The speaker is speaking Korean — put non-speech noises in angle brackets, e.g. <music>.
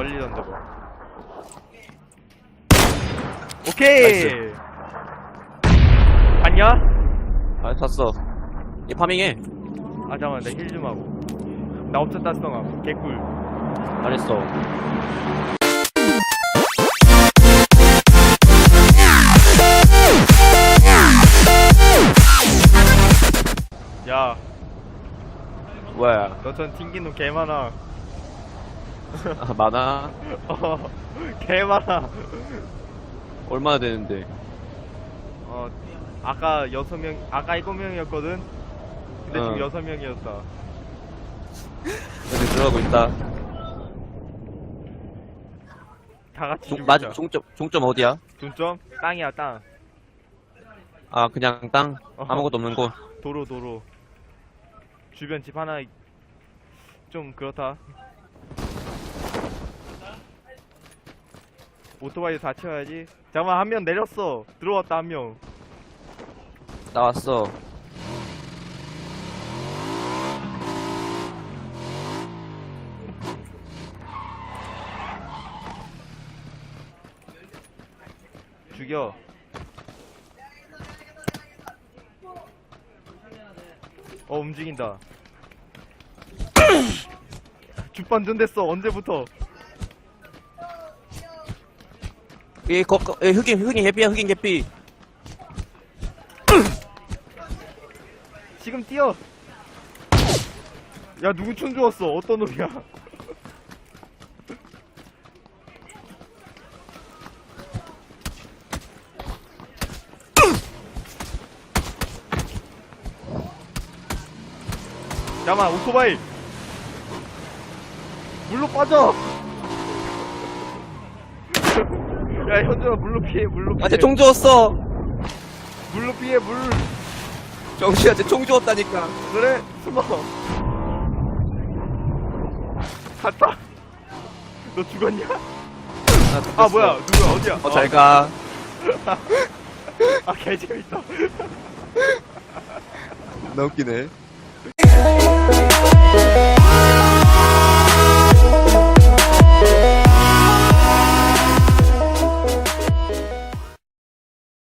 멀리 던져봐. 오케이! 봤냐? 아, 샀어. 이 파밍해. 아, 잠깐만, 나 힐 좀 하고. 나 없었다, 수동아. 개꿀. 잘했어. 야, 왜? 너전 튕긴 놈 개 많아. 아, 많아. 어, 개 많아. 얼마나 되는데? 어, 아까 여섯 명, 아까 일곱 명이었거든? 근데 어. 지금 여섯 명이었다. 여기 들어가고 있다. 다 같이 종, 죽자. 맞, 종점, 종점 어디야? 돈점? 땅이야, 땅. 아, 그냥 땅. 어. 아무것도 없는 곳. 도로, 도로. 주변 집 하나, 좀 그렇다. 오토바이 다 채워야지. 잠깐만, 한 명 내렸어. 들어왔다, 한 명. 나왔어. 죽여. 어, 움직인다. 죽반 든 됐어, 언제부터? 이, 거, 거, 이 흑인, 흑인 개피야, 흑인 개피. 지금 뛰어! 야, 누구 총 주웠어? 어떤 놈이야? 잠깐만, 오토바이! 물로 빠져! 야, 현준아, 물로 피해, 물로 피해. 아, 쟤총 주웠어! 물로 피해, 물! 정시야, 쟤총 주웠다니까. 그래 숨어 갔다 너 죽었냐? 아 뭐야 누구야 어디야 어, 잘 가. <laughs> 아 개재밌다 나 웃기네.